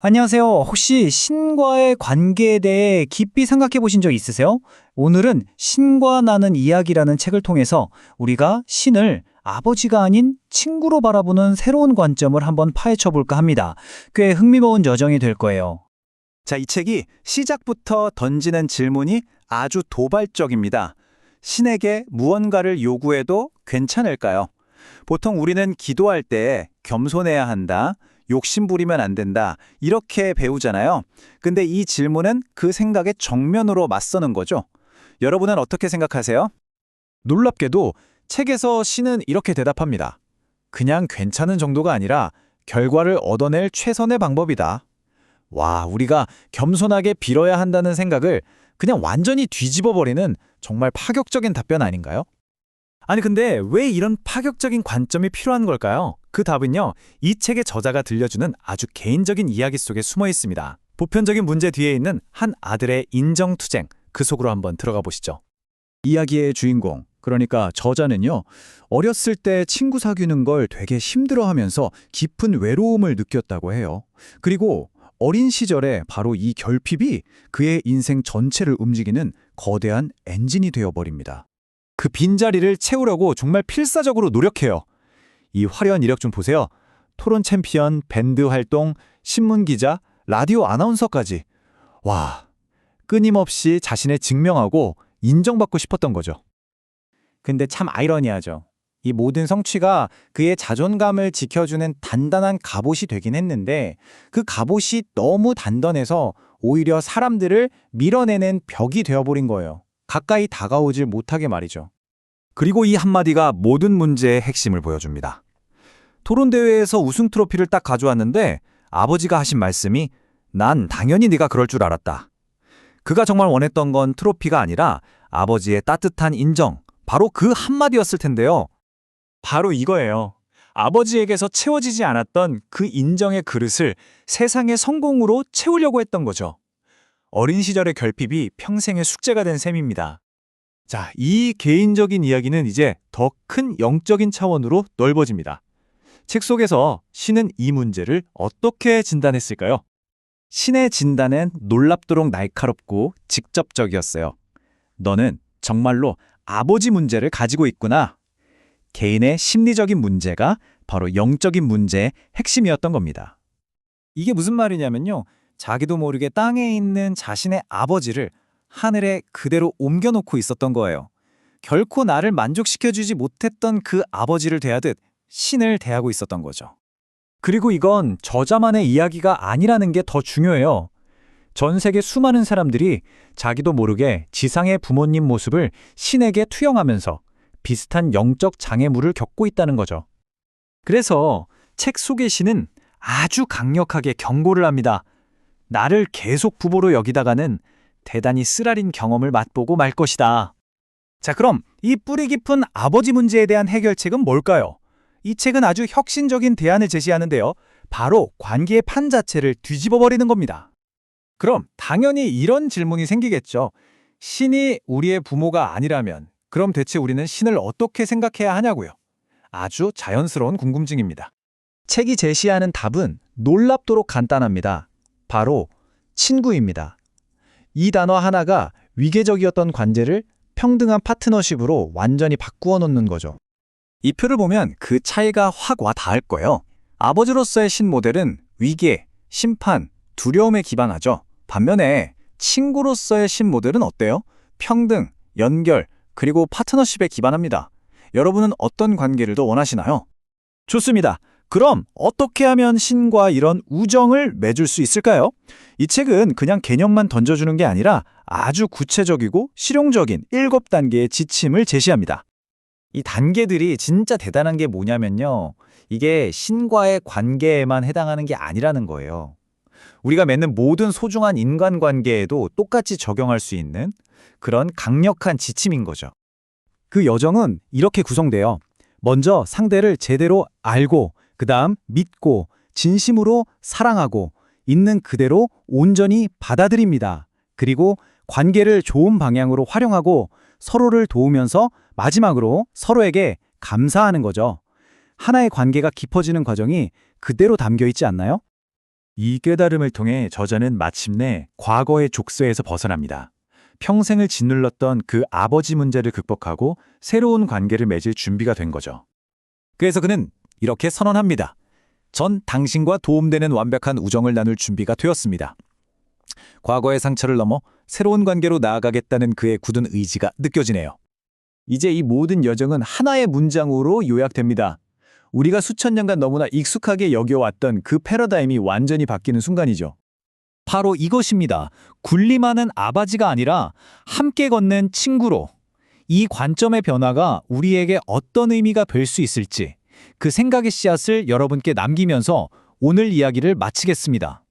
안녕하세요. 혹시 신과의 관계에 대해 깊이 생각해 보신 적 있으세요? 오늘은 신과 나는 이야기라는 책을 통해서 우리가 신을 아버지가 아닌 친구로 바라보는 새로운 관점을 한번 파헤쳐 볼까 합니다. 꽤 흥미로운 여정이 될 거예요. 자, 이 책이 시작부터 던지는 질문이 아주 도발적입니다. 신에게 무언가를 요구해도 괜찮을까요? 보통 우리는 기도할 때 겸손해야 한다, 욕심 부리면 안 된다, 이렇게 배우잖아요. 근데 이 질문은 그 생각에 정면으로 맞서는 거죠. 여러분은 어떻게 생각하세요? 놀랍게도 책에서 신은 이렇게 대답합니다. 그냥 괜찮은 정도가 아니라 결과를 얻어낼 최선의 방법이다. 와, 우리가 겸손하게 빌어야 한다는 생각을 그냥 완전히 뒤집어 버리는 정말 파격적인 답변 아닌가요? 아니 근데 왜 이런 파격적인 관점이 필요한 걸까요? 그 답은요. 이 책의 저자가 들려주는 아주 개인적인 이야기 속에 숨어 있습니다. 보편적인 문제 뒤에 있는 한 아들의 인정투쟁, 그 속으로 한번 들어가 보시죠. 이야기의 주인공, 그러니까 저자는요. 어렸을 때 친구 사귀는 걸 되게 힘들어하면서 깊은 외로움을 느꼈다고 해요. 그리고 어린 시절에 바로 이 결핍이 그의 인생 전체를 움직이는 거대한 엔진이 되어버립니다. 그 빈자리를 채우려고 정말 필사적으로 노력해요. 이 화려한 이력 좀 보세요. 토론 챔피언, 밴드 활동, 신문 기자, 라디오 아나운서까지. 와, 끊임없이 자신을 증명하고 인정받고 싶었던 거죠. 근데 참 아이러니하죠. 이 모든 성취가 그의 자존감을 지켜주는 단단한 갑옷이 되긴 했는데 그 갑옷이 너무 단단해서 오히려 사람들을 밀어내는 벽이 되어버린 거예요. 가까이 다가오질 못하게 말이죠. 그리고 이 한마디가 모든 문제의 핵심을 보여줍니다. 토론대회에서 우승 트로피를 딱 가져왔는데 아버지가 하신 말씀이 난 당연히 네가 그럴 줄 알았다. 그가 정말 원했던 건 트로피가 아니라 아버지의 따뜻한 인정, 바로 그 한마디였을 텐데요. 바로 이거예요. 아버지에게서 채워지지 않았던 그 인정의 그릇을 세상의 성공으로 채우려고 했던 거죠. 어린 시절의 결핍이 평생의 숙제가 된 셈입니다. 자, 이 개인적인 이야기는 이제 더 큰 영적인 차원으로 넓어집니다. 책 속에서 신은 이 문제를 어떻게 진단했을까요? 신의 진단은 놀랍도록 날카롭고 직접적이었어요. 너는 정말로 아버지 문제를 가지고 있구나. 개인의 심리적인 문제가 바로 영적인 문제의 핵심이었던 겁니다. 이게 무슨 말이냐면요. 자기도 모르게 땅에 있는 자신의 아버지를 하늘에 그대로 옮겨놓고 있었던 거예요. 결코 나를 만족시켜주지 못했던 그 아버지를 대하듯 신을 대하고 있었던 거죠. 그리고 이건 저자만의 이야기가 아니라는 게 더 중요해요. 전 세계 수많은 사람들이 자기도 모르게 지상의 부모님 모습을 신에게 투영하면서 비슷한 영적 장애물을 겪고 있다는 거죠. 그래서 책 속의 신은 아주 강력하게 경고를 합니다. 나를 계속 부모로 여기다가는 대단히 쓰라린 경험을 맛보고 말 것이다. 자, 그럼 이 뿌리 깊은 아버지 문제에 대한 해결책은 뭘까요? 이 책은 아주 혁신적인 대안을 제시하는데요. 바로 관계의 판 자체를 뒤집어 버리는 겁니다. 그럼 당연히 이런 질문이 생기겠죠. 신이 우리의 부모가 아니라면 그럼 대체 우리는 신을 어떻게 생각해야 하냐고요? 아주 자연스러운 궁금증입니다. 책이 제시하는 답은 놀랍도록 간단합니다. 바로 친구입니다. 이 단어 하나가 위계적이었던 관계를 평등한 파트너십으로 완전히 바꾸어 놓는 거죠. 이 표를 보면 그 차이가 확 와 닿을 거예요. 아버지로서의 신 모델은 위계, 심판, 두려움에 기반하죠. 반면에 친구로서의 신 모델은 어때요? 평등, 연결, 그리고 파트너십에 기반합니다. 여러분은 어떤 관계를 더 원하시나요? 좋습니다. 그럼 어떻게 하면 신과 이런 우정을 맺을 수 있을까요? 이 책은 그냥 개념만 던져주는 게 아니라 아주 구체적이고 실용적인 7단계의 지침을 제시합니다. 이 단계들이 진짜 대단한 게 뭐냐면요. 이게 신과의 관계에만 해당하는 게 아니라는 거예요. 우리가 맺는 모든 소중한 인간관계에도 똑같이 적용할 수 있는 그런 강력한 지침인 거죠. 그 여정은 이렇게 구성돼요. 먼저 상대를 제대로 알고, 그 다음 믿고, 진심으로 사랑하고, 있는 그대로 온전히 받아들입니다. 그리고 관계를 좋은 방향으로 활용하고 서로를 도우면서 마지막으로 서로에게 감사하는 거죠. 하나의 관계가 깊어지는 과정이 그대로 담겨 있지 않나요? 이 깨달음을 통해 저자는 마침내 과거의 족쇄에서 벗어납니다. 평생을 짓눌렀던 그 아버지 문제를 극복하고 새로운 관계를 맺을 준비가 된 거죠. 그래서 그는 이렇게 선언합니다. 전 당신과 도움되는 완벽한 우정을 나눌 준비가 되었습니다. 과거의 상처를 넘어 새로운 관계로 나아가겠다는 그의 굳은 의지가 느껴지네요. 이제 이 모든 여정은 하나의 문장으로 요약됩니다. 우리가 수천 년간 너무나 익숙하게 여겨왔던 그 패러다임이 완전히 바뀌는 순간이죠. 바로 이것입니다. 군림하는 아버지가 아니라 함께 걷는 친구로. 이 관점의 변화가 우리에게 어떤 의미가 될 수 있을지 그 생각의 씨앗을 여러분께 남기면서 오늘 이야기를 마치겠습니다.